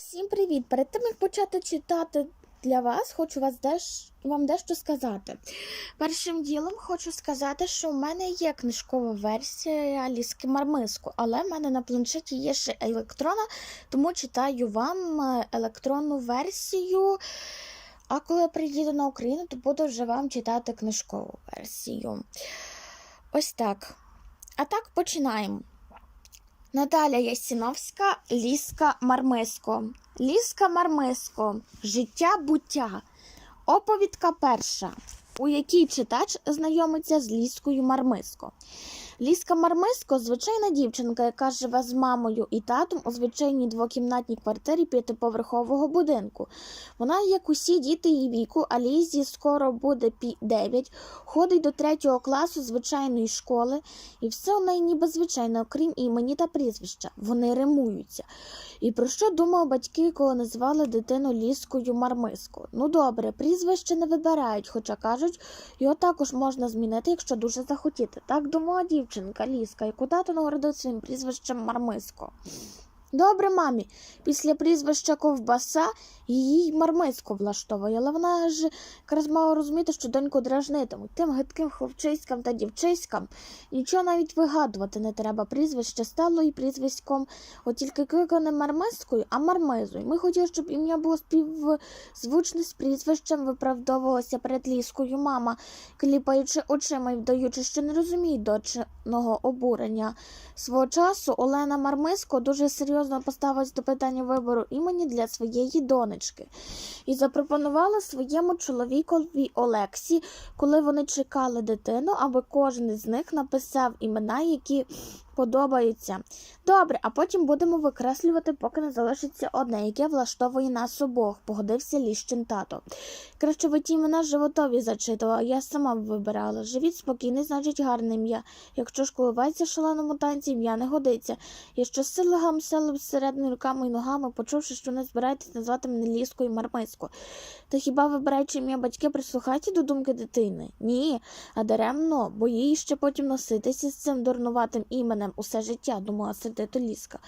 Всім привіт! Перед тим як почати читати для вас, хочу вас деш... вам дещо сказати. Першим ділом хочу сказати, що в мене є книжкова версія Ліски Мармиску, але в мене на планшеті є ще електронна, тому читаю вам е, електронну версію. А коли я приїду на Україну, то буду вже вам читати книжкову версію. Ось так. А так починаємо. Наталя Ясіновська, Ліска Мармиско. Ліска Мармиско. Життя буття. Оповідка перша, у якій читач знайомиться з Ліскою Мармиско. Ліска Мармиско звичайна дівчинка, яка живе з мамою і татом у звичайній двокімнатній квартирі п'ятиповерхового будинку. Вона, як усі діти її віку, а Лізі скоро буде пі- 9, ходить до третього класу звичайної школи, і все у неї ніби звичайно, окрім імені та прізвища. Вони римуються. І про що думали батьки, коли назвали дитину Ліскою Мармиско? Ну добре, прізвище не вибирають, хоча кажуть, його також можна змінити, якщо дуже захотіти. Так думала дівчинка Ліска, яку тато нагородив своїм прізвищем Мармиско. Добре, мамі, після прізвища ковбаса її й мармиско влаштовує, але вона ж якраз мала розуміти, що доньку дражнитимуть. Тим гидким хлопчиськам та дівчиськам нічого навіть вигадувати не треба. Прізвище стало і прізвиськом, от тільки кликав не мармискою, а мармизою. Ми хотіли, щоб ім'я було співзвучне з прізвищем, виправдовувалася перед ліскою мама, кліпаючи очима і вдаючи, що не розуміє дочиного обурення. Свого часу Олена Мармиско дуже серйозно поставилась до питання вибору імені для своєї донечки. І запропонувала своєму чоловікові Олексі, коли вони чекали дитину, аби кожен із них написав імена, які подобаються. Добре, а потім будемо викреслювати, поки не залишиться одне, яке влаштовує нас обох, погодився Ліщин тато. Краще ви ті імена животові зачитувала, я сама вибирала. Живіт спокійний, значить гарне ім'я. Якщо ж коливається шаленому танці, ім'я не годиться. Я щосили гамселив середньою руками і ногами, почувши, що не збираєтесь назвати мене ліскою мармиско. Та хіба вибираючи ім'я батьки, прислухайте до думки дитини? Ні, а даремно, бо їй ще потім носитися з цим дурнуватим іменем усе життя, думала сердито ліска.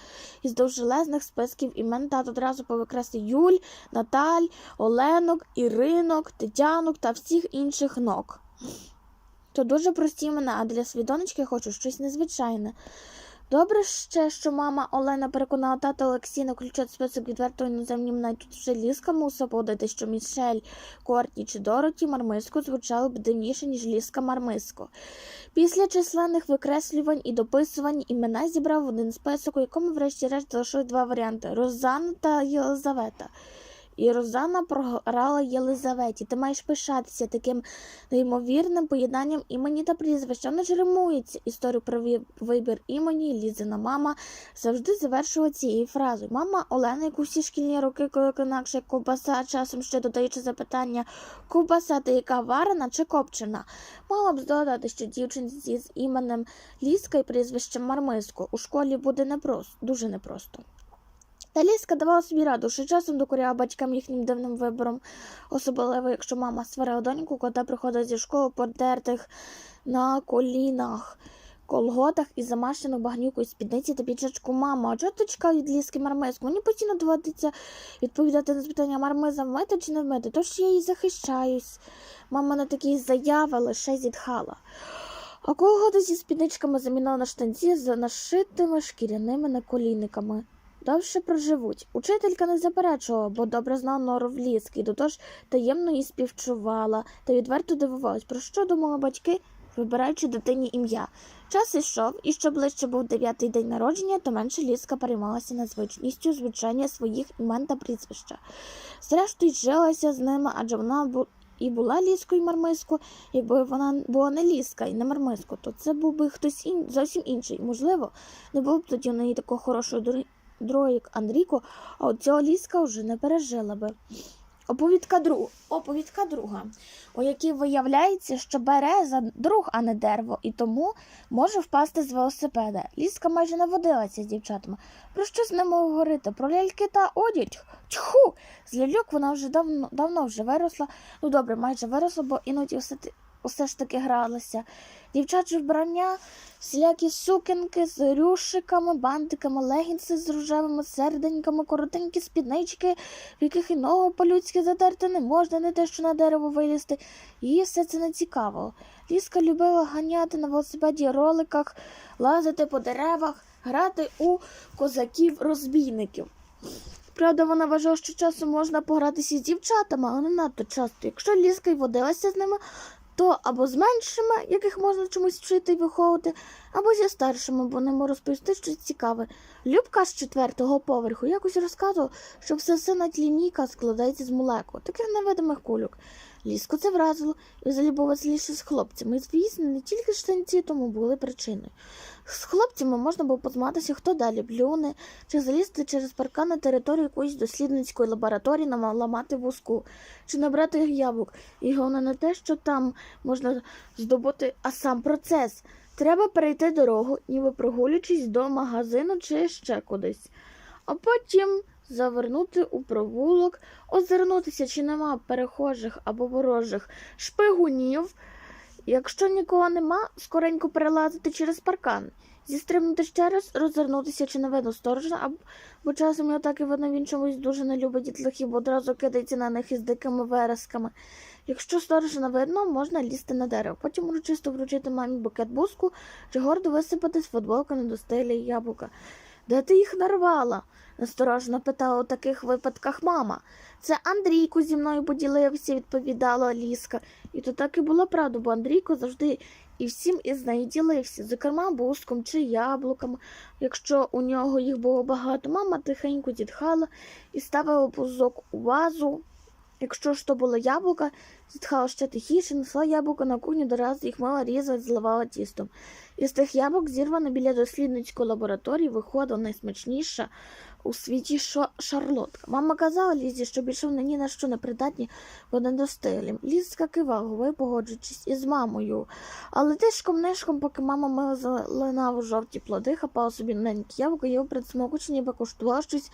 Із довжелезних списків імен тато одразу повикреслив Юль, Наталь, Оленок, Іринок, Тетянок та всіх інших ног. То дуже прості імена, а для свідонечки хочу щось незвичайне. Добре ще, що мама Олена переконала тата Олексія включати список відвертої іноземні імена, і тут вже ліска мусила подати, що Мішель, Кортні чи Дороті Мармиско звучали б дивніше, ніж ліска Мармиско. Після численних викреслювань і дописувань імена зібрав один список, у якому врешті-решт залишили два варіанти Розанна та Єлизавета. І Розанна програла Єлизаветі. Ти маєш пишатися таким неймовірним поєднанням імені та прізвища. Воно ж римується. Історію про вибір імені Лізина мама завжди завершувала цією фразою. Мама Олена, яку всі шкільні роки, коли інакше як ковбаса, часом ще додаючи запитання ковбаса та яка варена чи копчена, мала б здогадати, що дівчинці з іменем Ліска і прізвищем Мармиско у школі буде непросто, дуже непросто. Та Ліска давала собі раду, що часом докоряла батькам їхнім дивним вибором, особливо якщо мама сварила доньку, коли та приходить зі школи подертих на колінах, колготах і замащених багнюкою спідниці та піджачку. Мама, а чого ти чекав від ліски мармизку? Мені постійно доводиться відповідати на запитання мармиза вмити чи не вмити, тож я її захищаюсь. Мама на такі заяви лише зітхала. А колготи зі спідничками замінила на штанці з нашитими шкіряними наколінниками довше проживуть. Учителька не заперечувала, бо добре знала нору в ліски, до того ж таємно її співчувала та відверто дивувалась, про що думали батьки, вибираючи дитині ім'я. Час ішов, і що ближче був дев'ятий день народження, то менше ліска переймалася незвичністю звучання своїх імен та прізвища. Зрештою, жилася з ними, адже вона бу- і була ліскою мармиску, якби вона була не ліска і не мармиску, то це був би хтось ін... зовсім інший. Можливо, не було б тоді в неї такого хорошого як Андріко, а от цього ліска вже не пережила би. Оповідка, друг... Оповідка друга, у якій виявляється, що береза друг, а не дерево, і тому може впасти з велосипеда. Ліска майже не водилася з дівчатами. Про що з ними говорити? Про ляльки та одяг? Тьху! З ляльок вона вже давно, давно вже виросла. Ну добре, майже виросла, бо іноді все, усе ж таки гралася. Дівчаче вбрання, всілякі сукенки з рюшиками, бантиками, легінси з рожевими серденьками, коротенькі спіднички, в яких і ногу по-людськи затерти не можна, не те, що на дерево вилізти. Її все це не цікавило. Ліска любила ганяти на велосипеді роликах, лазити по деревах, грати у козаків-розбійників. Правда, вона вважала, що часом можна погратися з дівчатами, але не надто часто. Якщо ліска й водилася з ними, то або з меншими, яких можна чомусь вчити і виховувати, або зі старшими, бо ними розповісти щось цікаве. Любка з четвертого поверху якось розказував, що все все тлі складається з молекул, таких невидимих кульок. Ліску це вразило і взагалі був веселіше з хлопцями. І, звісно, не тільки штанці тому були причиною. З хлопцями можна було позматися, хто далі плюне, чи залізти через паркан на територію якоїсь дослідницької лабораторії, наламати вузку, чи набрати яблук. І головне не те, що там можна здобути, а сам процес. Треба перейти дорогу, ніби прогулюючись до магазину чи ще кудись, а потім завернути у провулок, озирнутися, чи нема перехожих або ворожих шпигунів. Якщо нікого нема, скоренько перелазити через паркан, зістрибнути ще раз, розвернутися чи не видно сторожа, або часом його так і видно, він чомусь дуже не любить дітлахів, бо одразу кидається на них із дикими вересками. Якщо сторожа не видно, можна лізти на дерево, потім урочисто вручити мамі букет буску чи гордо висипати з футболки на достелі яблука. Де ти їх нарвала? насторожно питала у таких випадках мама. Це Андрійко зі мною поділився, відповідала Аліска. І то так і було правда, бо Андрійко завжди і всім із нею ділився, зокрема буском чи яблуками. Якщо у нього їх було багато, мама тихенько зітхала і ставила бузок у вазу. Якщо ж то було яблука, зітхала ще тихіше, несла яблука на кухню, до разу їх мила різала, зливала тістом. Із тих яблук, зірвана біля дослідницької лабораторії, виходила найсмачніша у світі шарлотка. Мама казала Лізі, що більше вони ні на що не придатні, бо не достиглі. Лізка кивала, головою погоджуючись із мамою. Але тишком нишком, поки мама мила зеленаву жовті плоди, хапала собі маленькі яблука, його предсмокучі, ніби коштувала щось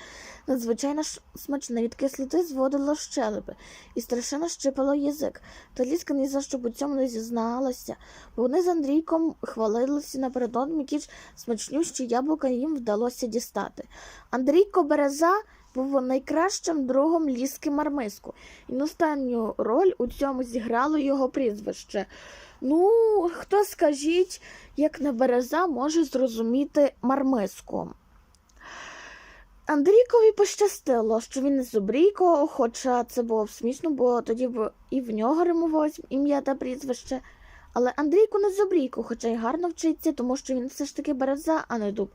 надзвичайно смачне. Від кислоти зводило щелепи і страшенно щипало язик. Та Лізка ні за що у цьому не зізналася, бо вони з Андрійком хвалилися напередодні, які ж смачнющі яблука їм вдалося дістати. Андрійко Береза був найкращим другом Ліски Мармиску, і останню роль у цьому зіграло його прізвище. Ну, хто скажіть, як не Береза може зрозуміти Мармиску? Андрійкові пощастило, що він не Зубрійко, хоча це було б смішно, бо тоді б і в нього римувалось ім'я та прізвище. Але Андрійко не Зубрійко, хоча й гарно вчиться, тому що він все ж таки береза, а не дуб.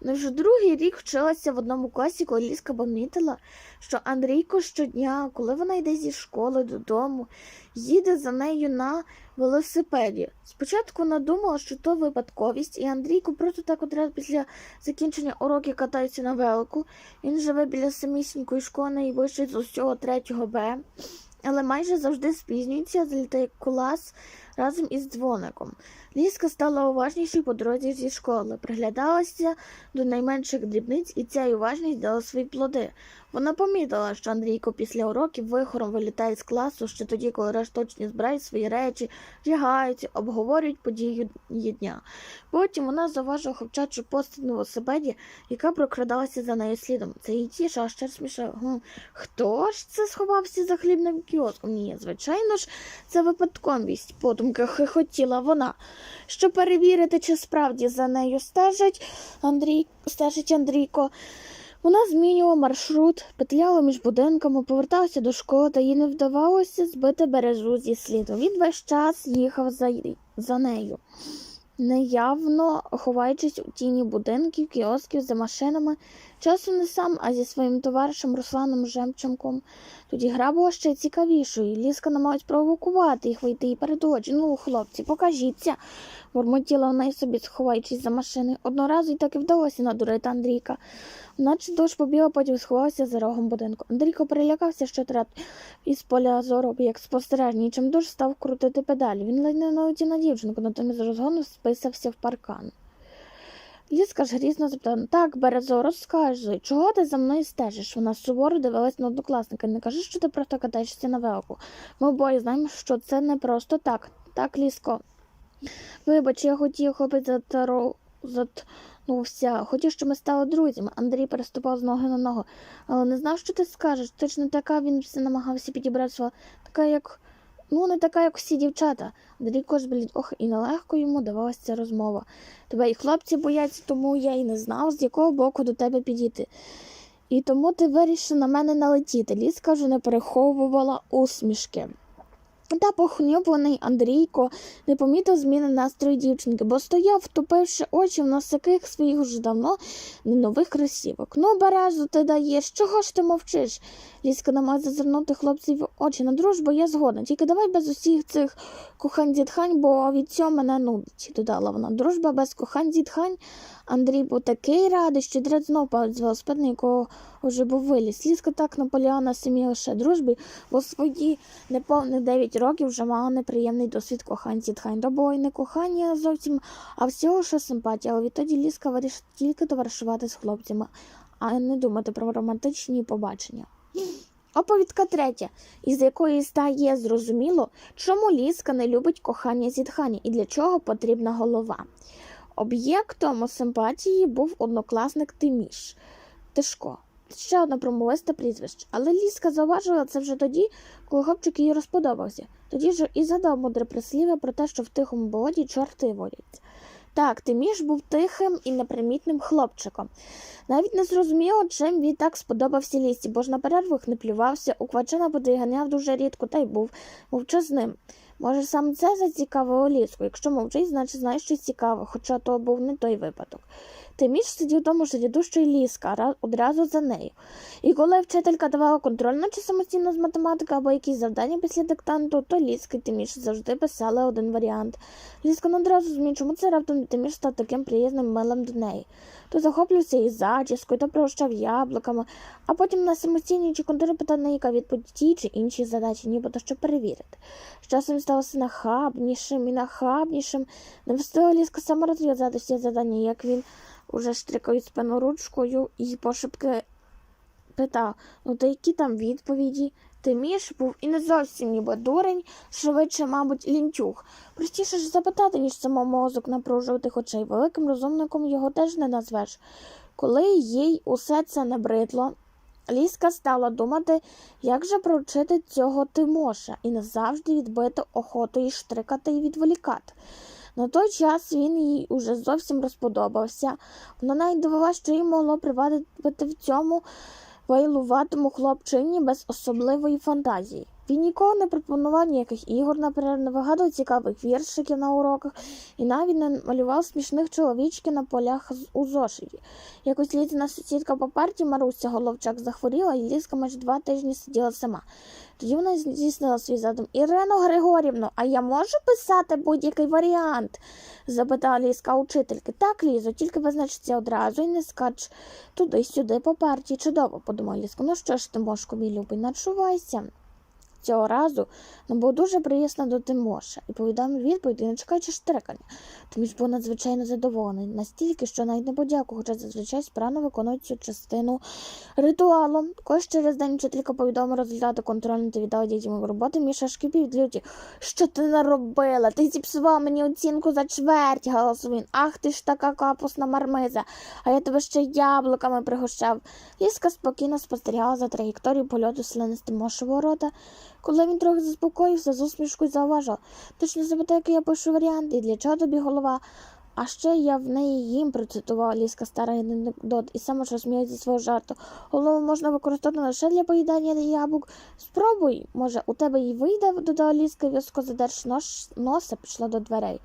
Не вже другий рік вчилася в одному класі, коли Ліска помітила, що Андрійко щодня, коли вона йде зі школи додому, їде за нею на велосипеді. Спочатку вона думала, що то випадковість, і Андрійко просто так одразу після закінчення уроків катається на велику. Він живе біля самісінької школи найвищої з усього третього Б, але майже завжди спізнюється, залітає клас разом із дзвоником. Ліска стала уважнішою по дорозі зі школи, приглядалася до найменших дрібниць, і ця уважність дала свої плоди. Вона помітила, що Андрійко після уроків вихором вилітає з класу ще тоді, коли решточні збирають свої речі, вдягаються, обговорюють події дня. Потім вона заважила хлопчачу постать велосипеді, яка прокрадалася за нею слідом. Це її тіша, а ще смішав. Хто ж це сховався за хлібним кіоском? Ні, звичайно ж, це випадковість, подумки хихотіла вона. Щоб перевірити, чи справді за нею стежить Андрій, стежить Андрійко. Вона змінювала маршрут, петляла між будинками, поверталася до школи, та їй не вдавалося збити березу зі сліду. Він весь час їхав за, за нею, неявно ховаючись у тіні будинків, кіосків за машинами, часом не сам, а зі своїм товаришем Русланом Жемченком. Тоді гра була ще цікавішою. Ліска намагалась провокувати їх вийти і перед очі. Ну, хлопці, покажіться, бурмотіла вона й собі, сховаючись за машини. Одного разу й так і вдалося надурити Андрійка. Наче дощ побіла, потім сховався за рогом будинку. Андрійко перелякався, що трат із поля зору, як спостережний, чим дуже став крутити педалі. Він ледь не налетів на дівчинку, натомість розгону списався в паркан. Ліска ж грізно запитала, так, Березо, розказуй, чого ти за мною стежиш? Вона суворо дивилась на однокласника. Не кажи, що ти просто катаєшся на велику. Ми обоє знаємо, що це не просто так. Так, Ліско. Вибач, я хотів, хлопець затаро... затнувся. Хотів, щоб ми стали друзями. Андрій переступав з ноги на ногу. Але не знав, що ти скажеш. Ти ж не така, він все намагався підібрати слова. Така, як. Ну, не така, як усі дівчата. Андрій кожбелід, ох, і нелегко йому давалася ця розмова. Тебе і хлопці бояться, тому я і не знав, з якого боку до тебе підійти. І тому ти вирішив на мене налетіти. Ліска вже не переховувала усмішки. Та похнюплений Андрійко не помітив зміни настрою дівчинки, бо стояв, втупивши очі в носиких своїх вже давно не нових кросівок. Ну, бережу ти даєш, чого ж ти мовчиш? Ліска намагається зазирнути хлопців очі на дружбу, я згодна. Тільки давай без усіх цих кохань зітхань, бо від цього мене нудить, додала вона. Дружба без кохань зітхань. Андрій був такий радий, що дред знов з велосипеда, якого вже був виліз. Ліска так наполягала на самій лише дружбі, бо свої неповних 9 років вже мала неприємний досвід кохань зітхань. То було й не кохання зовсім, а всього що симпатія. Але відтоді Ліска вирішила тільки товаришувати з хлопцями, а не думати про романтичні побачення. Оповідка третя, із якої стає зрозуміло, чому Ліска не любить кохання зітхання і для чого потрібна голова. Об'єктом симпатії був однокласник Тиміш Тишко. Ще одне промовисте прізвище, але Ліска зауважила це вже тоді, коли хлопчик їй розподобався. Тоді ж і задав мудре прислів'я про те, що в тихому болоті чорти водяться. Так, Тиміш був тихим і непримітним хлопчиком. Навіть не зрозуміло, чим він так сподобався лісі, бо ж на перервах не плювався, у квачина води дуже рідко та й був мовчазним. Може, саме це зацікавило ліску. Якщо мовчить, значить знає щось цікаве, хоча то був не той випадок. Тиміш сидів тому ж й ліска одразу за нею. І коли вчителька давала контрольну чи самостійно з математики або якісь завдання після диктанту, то ліска і Тиміш завжди писали один варіант. Ліска не одразу зміг, чому це раптом Тиміш став таким приєзним милим до неї. То захоплювався і зачіскою, то пригощав яблуками, а потім на самостійній чи на яка відповідь ті чи інші задачі, нібито щоб перевірити. З часом все нахабнішим і нахабнішим. Не встигла ліска сама розв'язати всі як він уже штрикають спину ручкою і пошепки питав, ну то які там відповіді? Тиміш був і не зовсім ніби дурень, швидше, мабуть, лінтюг. Простіше ж запитати, ніж само мозок напружуватих очей. Великим розумником його теж не назвеш. Коли їй усе це набридло, Ліска стала думати, як же провчити цього Тимоша і назавжди відбити охоту і штрикати і відволікати. На той час він їй уже зовсім розподобався. Вона навіть дивила, що їй могло привадити в цьому вайлуватому хлопчині без особливої фантазії. Він ніколи не пропонував ніяких ігор на перерві, не вигадував цікавих віршиків на уроках і навіть не малював смішних чоловічків на полях у зошиті. Якось літина сусідка по парті Маруся Головчак захворіла, і Ліска майже два тижні сиділа сама. Тоді вона здійснила свій задум. Ірино Григорівно, а я можу писати будь-який варіант? запитала Ліска учительки. Так, Лізо, тільки визначиться одразу і не скач туди-сюди по партії. Чудово, подумала Ліска. Ну що ж, Тимошко, мій любий, начувайся. Цього разу нам було дуже приємно до Тимоша і повідомив відповідь, не чекаючи штрикання. Тиміш був надзвичайно задоволений, настільки, що навіть не подякував, хоча зазвичай справно виконують цю частину ритуалу. Коли через день вчителька повідомила результати контрольної та віддала дітям роботи, Міша шкіпів люті. Що ти наробила? Ти зіпсувала мені оцінку за чверть, галасив він. Ах ти ж така капусна мармиза, а я тебе ще яблуками пригощав. Ліска спокійно спостерігала за траєкторією польоту слинисти Мошевого рота. Коли він трохи заспокоївся, з усмішкою зауважив. Точно запитав, як я пишу варіант, і для чого тобі голова? А ще я в неї їм процитувала ліска старий анекдот і саме ж розсміють зі свого жарту. Голову можна використовувати лише для поїдання яблук. Спробуй, може, у тебе й вийде, додала ліска, в'язко задерж нос, носа, пішла до дверей.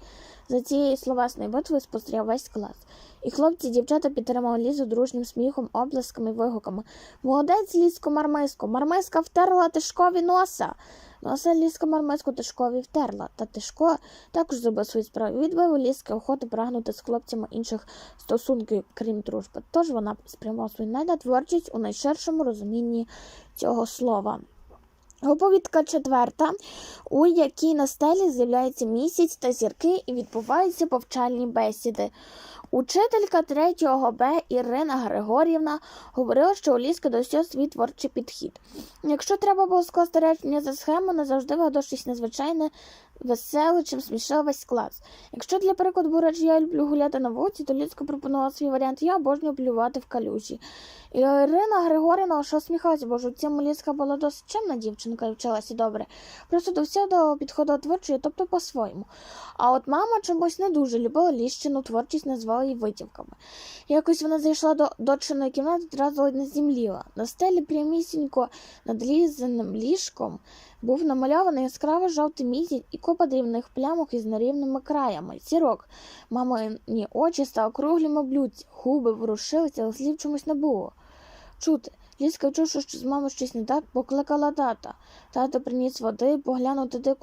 За цією словесної битви спостерігав весь клас. І хлопці і дівчата підтримали лізу дружнім сміхом, облисками і вигуками. Молодець ліско мармиско, мармиска втерла тишкові носа. Носа ліска мармиску тишкові втерла, та тишко також зробив свою справу. Відбив у ліски охоту прагнути з хлопцями інших стосунків, крім дружби. Тож вона спрямувала свою найдотворчість у найширшому розумінні цього слова. Оповідка четверта, у якій на стелі з'являється місяць та зірки і відбуваються повчальні бесіди. Учителька 3 Б Ірина Григорівна говорила, що у Ліски до всього свій творчий підхід. Якщо треба було скласти речення за схему, не завжди вигадав щось незвичайне, веселе, чим смішив весь клас. Якщо для прикладу був реч я люблю гуляти на вулиці, то Ліска пропонувала свій варіант Я обожнюю плювати в калюжі. Ірина Григорівна що усміхалася, бо ж у цьому Ліска була досить чемна дівчинка і вчилася добре. Просто до всього підходила творчою, тобто по-своєму. А от мама чомусь не дуже любила ліщину творчість, назвала її витівками. Якось вона зайшла до дочиної кімнати, одразу ледь не зімліла. На стелі прямісінько над лізаним ліжком був намальований яскраво жовтий місяць і купа дрібних плямок із нерівними краями. Сірок. Мамині очі стали круглими блюдці, губи ворушилися, але слів чомусь не було. Чути. Ліска вчувши, що з мамою щось не так, покликала тата. Тато приніс води, поглянув туди,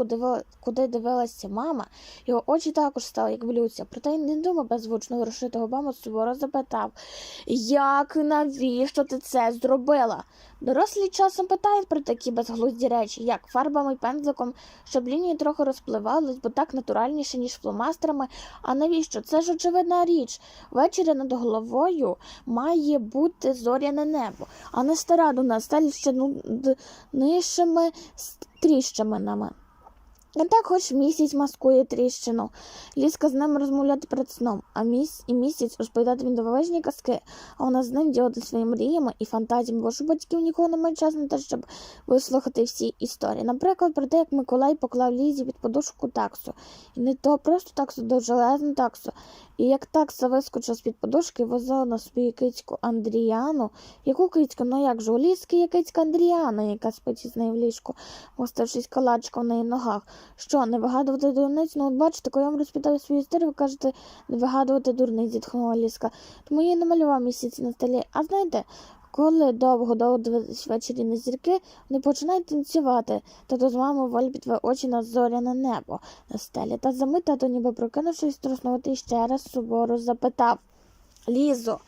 куди, дивилася мама. Його очі також стали, як блюдця. Проте не думав беззвучно ворушити губами, суворо запитав Як навіщо ти це зробила? Дорослі часом питають про такі безглузді речі, як фарбами й пензликом, щоб лінії трохи розпливались, бо так натуральніше, ніж фломастерами. А навіщо? Це ж очевидна річ. Ввечері над головою має бути зоряне небо, а не стара до нас стелі ще нижчими тріщинами. І так хоч місяць маскує тріщину. Ліска з ним розмовляти перед сном, а місяць і місяць розповідати він дивовижні казки, а вона з ним ділити своїми мріями і фантазіями, бо у батьків нікого немає часу на те, щоб вислухати всі історії. Наприклад, про те, як Миколай поклав Лізі під подушку таксу. І не то просто таксу, довжелезну таксу. І як такса вискочила з-під подушки, возила на собі кицьку Андріану. Яку кицьку? Ну як же, у ліски є кицька Андріана, яка спить із нею в ліжку, оставшись калачка в неї ногах. Що, не вигадувати дурниць? Ну, от бачите, коли я вам розпитаю свою історію, ви кажете, не вигадувати дурниць, зітхнула ліска. Тому я намалював місяць на столі. А знаєте, коли довго довго дивитись ввечері на зірки, вони починають танцювати, тато з мамою волі підвели очі на зоряне небо на стелі. Та за мить тато, ніби прокинувшись, труснути ще раз суворо запитав Лізо,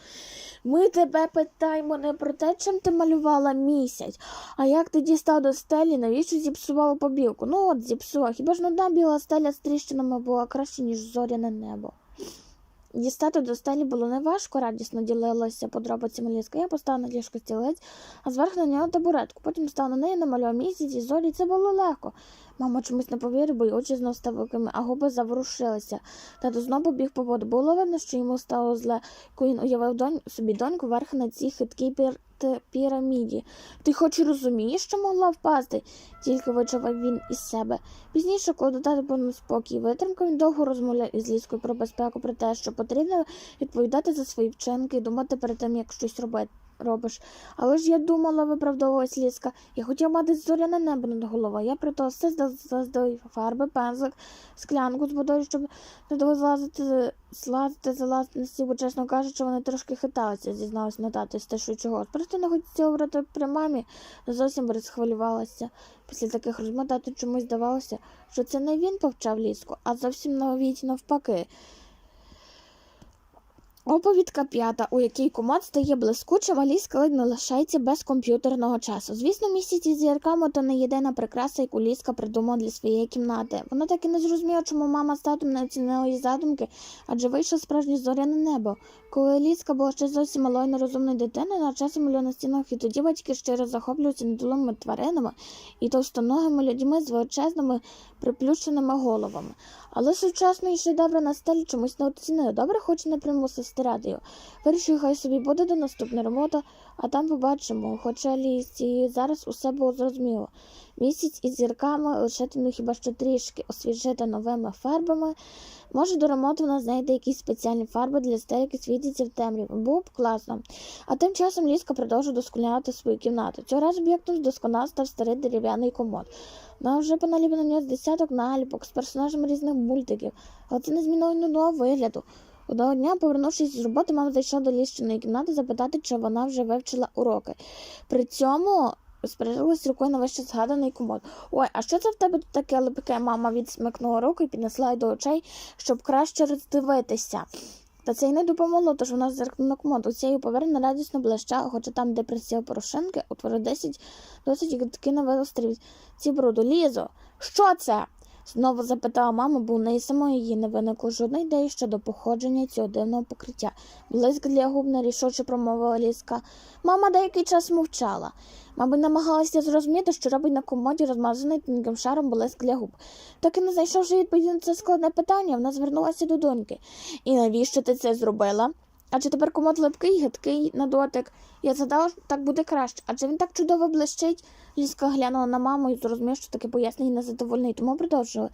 ми тебе питаємо не про те, чим ти малювала місяць, а як ти дістав до стелі, навіщо зіпсувала побілку? Ну от зіпсував. Хіба ж одна біла стеля з тріщинами була краще, ніж зоряне небо? Дістати до стелі було неважко, радісно ділилася подробицями ліска. Я поставила на ліжко стілець, а зверху на нього табуретку. Потім став на неї, намалював місяць і зорі. Це було легко. Мама чомусь не повірив, бо й очі знов стали великими, а губи заворушилися. Тато знову біг по воду. Було видно, що йому стало зле, коли він уявив донь... собі доньку верх на цій хиткій пір... т- піраміді. Ти хоч розумієш, що могла впасти? Тільки вичавав він із себе. Пізніше, коли додати тата спокій витримка, він довго розмовляв із ліскою про безпеку, про те, що потрібно відповідати за свої вчинки і думати перед тим, як щось робити. Робиш, але ж я думала, виправдовувалась ліска. Я хотіла мати зоряне небо над головою. Я при все здав фарби, пензлик, склянку з водою, щоб не було злазити, злазити, залазити бо, чесно кажучи, вони трошки хиталися, зізналась на тато з те, чого. Просто не хотіла говорити при мамі, не зовсім розхвилювалася. Після таких розмов тату чомусь здавалося, що це не він повчав ліску, а зовсім навіть навпаки. Оповідка п'ята, у якій комод стає блискуча, валізка ледь не лишається без комп'ютерного часу. Звісно, місяць із зірками то не єдина прикраса, яку ліска придумала для своєї кімнати. Вона так і не зрозуміла, чому мама з татом не оцінила її задумки, адже вийшло справжнє зоряне небо. Коли ліска була ще зовсім малою нерозумною дитиною, на часом малює на стінах, і тоді батьки щиро захоплюються недолими тваринами і товстоногими людьми з величезними приплющеними головами. Але сучасної шедеври на стелі чомусь не оцінили. Добре, хоч не примусив стирати його. Вирішив, хай собі буде до наступної роботи, а там побачимо. Хоча лісі зараз усе було зрозуміло. Місяць із зірками лишити ну хіба що трішки освіжити новими фарбами. Може, до ремонту вона знайде якісь спеціальні фарби для стелі, які світяться в темряві. Було б класно. А тим часом Ліска продовжує досконалити свою кімнату. Цього разу об'єктом досконал став старий дерев'яний комод. Вона вже поналіпила на нього з десяток наліпок з персонажами різних мультиків, але це не змінило нудного вигляду. Одного дня, повернувшись з роботи, мама зайшла до ліщиної кімнати запитати, чи вона вже вивчила уроки. При цьому спряжилась рукою на вище згаданий комод. Ой, а що це в тебе таке липке? Мама відсмикнула руку і піднесла й до очей, щоб краще роздивитися. Та це й не допомогло, тож вона зеркнула на комод. У цієї поверхні радісно блища, хоча там, де присів порошинки, утворив 10 досить гидки на велострів. Ці бруду. Лізо, що це? Знову запитала мама, бо у неї самої її не виникло жодної ідеї щодо походження цього дивного покриття. Блиск для губ нерішуче промовила ліска. Мама деякий час мовчала. Мабуть, намагалася зрозуміти, що робить на комоді розмазаний тонким шаром блиск для губ. Так і не знайшовши відповіді на це складне питання, вона звернулася до доньки. І навіщо ти це зробила? Адже тепер комод липкий, гидкий на дотик. Я згадала, що так буде краще, адже він так чудово блищить. Ліска глянула на маму і зрозумів, що таке пояснення незадовольне, тому продовжила.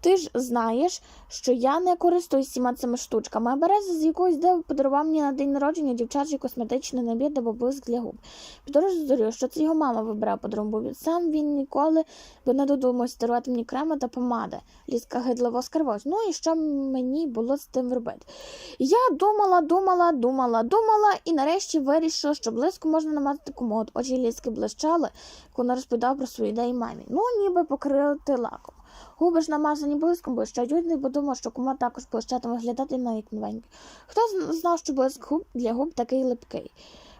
Ти ж знаєш, що я не користуюсь всіма цими штучками, а Береза з якогось диву подарував мені на день народження дівчачий косметичний набір або блиск для губ. Підозрюю, що це його мама вибирала подарунок, бо сам він ніколи би не додумався дарувати мені крема та помади. Ліска гидливо скривалась. Ну і що мені було з тим робити? Я думала, думала, думала, думала, і нарешті вирішила, що блиску можна намазати комод. Очі ліски блищали, коли вона розповідала про свої ідеї мамі. Ну, ніби покрити лаком. Губи ж намазані блиском що людний подумав, що кума також блищатиме виглядати на як новенький. Хто знав, що блиск губ для губ такий липкий?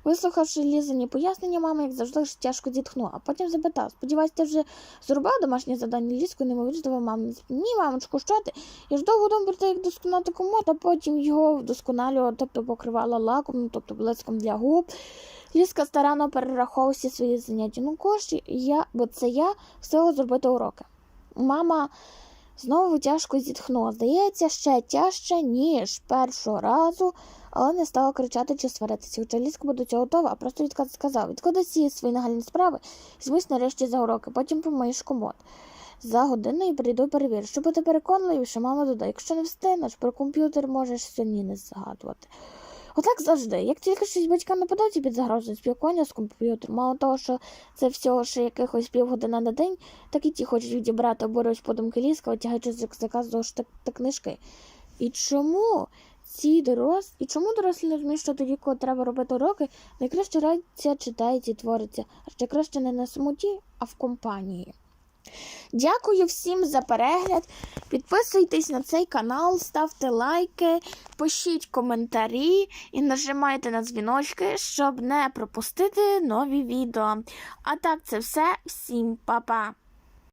Вислухавши лізані пояснення, мама, як завжди, тяжко зітхнула, а потім запитав: Сподіваюсь, ти вже зробила домашнє завдання ліску, немовірно, мамі. Ні, мамочку, що ти? Я ж довго думав про те, як досконати комод, а потім його вдосконалювала, тобто покривала лаком, ну, тобто блиском для губ. Ліска старанно перераховував всі свої заняття. Ну, коші, я, бо це я встигла зробити уроки. Мама знову тяжко зітхнула. Здається, ще тяжче, ніж першого разу, але не стала кричати чи сваритися. Хоча ліска був до цього готова, а просто відказ сказав: відклади всі свої нагальні справи, візьмись нарешті за уроки, потім помиєш комод. За годину і прийду перевірю. Щоб бути переконливіше, мама додає, якщо не встигнеш, про комп'ютер можеш сьогодні не згадувати. Отак завжди. Як тільки щось батькам подобається під загрозою спілкування з комп'ютером, мало того, що це всього ще якихось півгодини на день, так і ті хочуть відібрати обурюють подумки ліска, витягаючи з рюкзака зошит та, та книжки. І чому ці дорослі, і чому дорослі не розуміють, що тоді, коли треба робити уроки, найкраще радиться, читається і твориться, а ще краще не на самоті, а в компанії. Дякую всім за перегляд. Підписуйтесь на цей канал, ставте лайки, пишіть коментарі і нажимайте на дзвіночки, щоб не пропустити нові відео. А так, це все. Всім па-па!